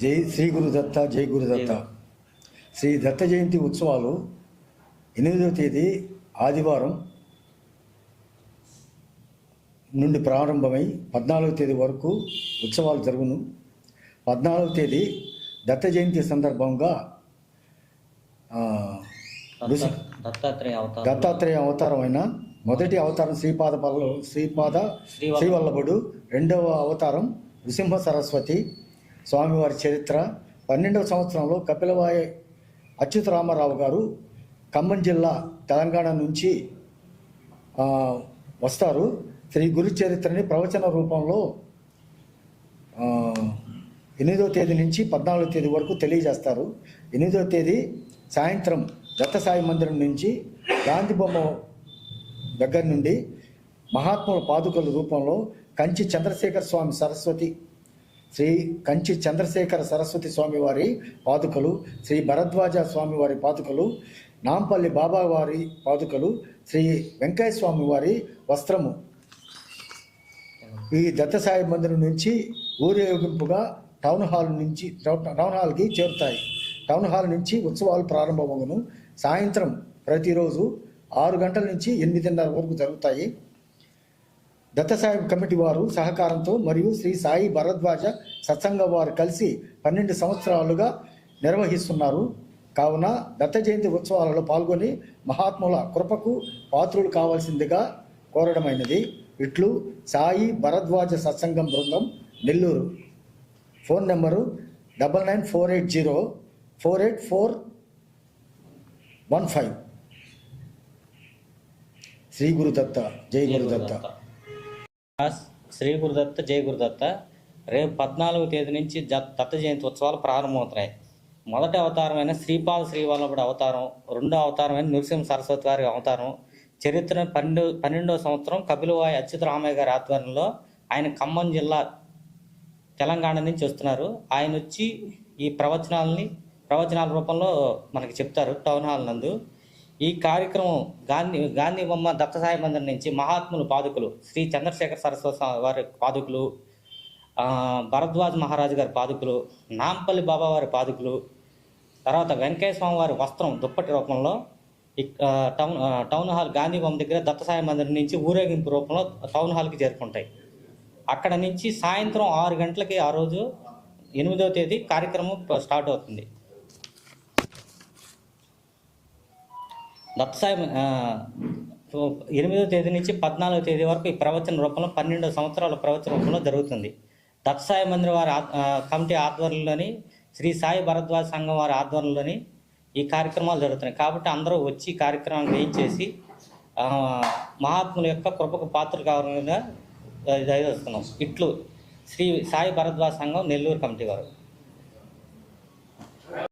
జై శ్రీ గురుదత్త జై గురుదత్త శ్రీ దత్త జయంతి ఉత్సవాలు ఎనిమిదవ తేదీ ఆదివారం నుండి ప్రారంభమై పద్నాలుగవ తేదీ వరకు ఉత్సవాలు జరుగును పద్నాలుగవ తేదీ దత్త జయంతి సందర్భంగా దత్తాత్రేయ అవతారం అవతారమైన మొదటి అవతారం శ్రీపాద పల్ల శ్రీపాద శ్రీవల్లభ. శ్రీవల్లభుడు రెండవ అవతారం నృసింహ సరస్వతి స్వామివారి చరిత్ర. పన్నెండవ సంవత్సరంలో కపిలవాయి అచ్యుతరామారావు గారు ఖమ్మం జిల్లా తెలంగాణ నుంచి వస్తారు. శ్రీ గురు చరిత్రని ప్రవచన రూపంలో ఎనిమిదో తేదీ నుంచి పద్నాలుగో తేదీ వరకు తెలియజేస్తారు. ఎనిమిదో తేదీ సాయంత్రం దత్తసాయి మందిరం నుంచి గాంధీ బొమ్మ దగ్గర నుండి మహాత్ముల పాదుకల రూపంలో కంచి చంద్రశేఖర స్వామి సరస్వతి శ్రీ కంచి చంద్రశేఖర సరస్వతి స్వామివారి పాదుకలు శ్రీ భరద్వాజ స్వామివారి పాదుకలు నాంపల్లి బాబావారి పాదుకలు శ్రీ వెంకయ్య స్వామివారి వస్త్రము. ఈ దత్తసాయి మందిరం నుంచి ఊరేగింపుగా టౌన్ హాల్ నుంచి టౌన్ హాల్కి చేరుతాయి. టౌన్ హాల్ నుంచి ఉత్సవాలు ప్రారంభమవును సాయంత్రం ప్రతిరోజు ఆరు గంటల నుంచి ఎనిమిదిన్నర వరకు జరుగుతాయి. దత్తసాయి కమిటీ వారు సహకారంతో మరియు శ్రీ సాయి భరద్వాజ సత్సంగ వారు కలిసి పన్నెండు సంవత్సరాలుగా నిర్వహిస్తున్నారు. కావున దత్త జయంతి ఉత్సవాలలో పాల్గొని మహాత్ముల కృపకు పాత్రులు కావాల్సిందిగా కోరడమైనది. ఇట్లు సాయి భరద్వాజ సత్సంగం బృందం Nellore. Phone number double nine four eight zero four eight four one five. Shri Gurudatta జై గురుదత్త. శ్రీ గురుదత్త జయ గురుదత్త. రేపు పద్నాలుగు తేదీ నుంచి దత్త జయంతి ఉత్సవాలు ప్రారంభమవుతున్నాయి. మొదటి అవతారమైన శ్రీపాద శ్రీవల్లభుడి అవతారం రెండో అవతారమైన నృసింహ సరస్వతి వారి అవతారం చరిత్ర పన్నెండు పన్నెండవ సంవత్సరం కపిలవాయి అచ్యుత రామయ్య గారి ఆధ్వర్యంలో ఆయన ఖమ్మం జిల్లా తెలంగాణ నుంచి వస్తున్నారు. ఆయన వచ్చి ఈ ప్రవచనాలని ప్రవచనాల రూపంలో మనకి చెప్తారు టౌన్ హాల్ నందు. ఈ కార్యక్రమం గాంధీ గాంధీ బొమ్మ దత్తసాయి మందిర్ నుంచి మహాత్ములు పాదుకులు శ్రీ చంద్రశేఖర సరస్వతి స్వామి వారి పాదుకులు భరద్వాజ్ మహారాజు గారి పాదుకులు నాంపల్లి బాబా వారి పాదుకులు తర్వాత వెంకయ్య స్వామి వారి వస్త్రం దుప్పటి రూపంలో టౌన్ టౌన్ హాల్ గాంధీ బొమ్మ దగ్గర దత్తసాయి మందిర్ నుంచి ఊరేగింపు రూపంలో టౌన్ హాల్కి చేరుకుంటాయి. అక్కడ నుంచి సాయంత్రం ఆరు గంటలకి ఆ రోజు ఎనిమిదవ తేదీ కార్యక్రమం స్టార్ట్ అవుతుంది. దత్సాయి ఎనిమిదో తేదీ నుంచి పద్నాలుగో తేదీ వరకు ఈ ప్రవచన రూపంలో పన్నెండు సంవత్సరాల ప్రవచన రూపంలో జరుగుతుంది. దత్సాయి మందిర వారి కమిటీ ఆధ్వర్యంలోని శ్రీ సాయి భరద్వాజ సంఘం వారి ఆధ్వర్యంలోని ఈ కార్యక్రమాలు జరుగుతున్నాయి. కాబట్టి అందరూ వచ్చి ఈ కార్యక్రమాన్ని వేయించేసి మహాత్ముల యొక్క కృపకు పాత్ర కావాలని వస్తున్నాం ఇట్లు శ్రీ సాయి భరద్వాజ సంఘం నెల్లూరు కమిటీ వారు.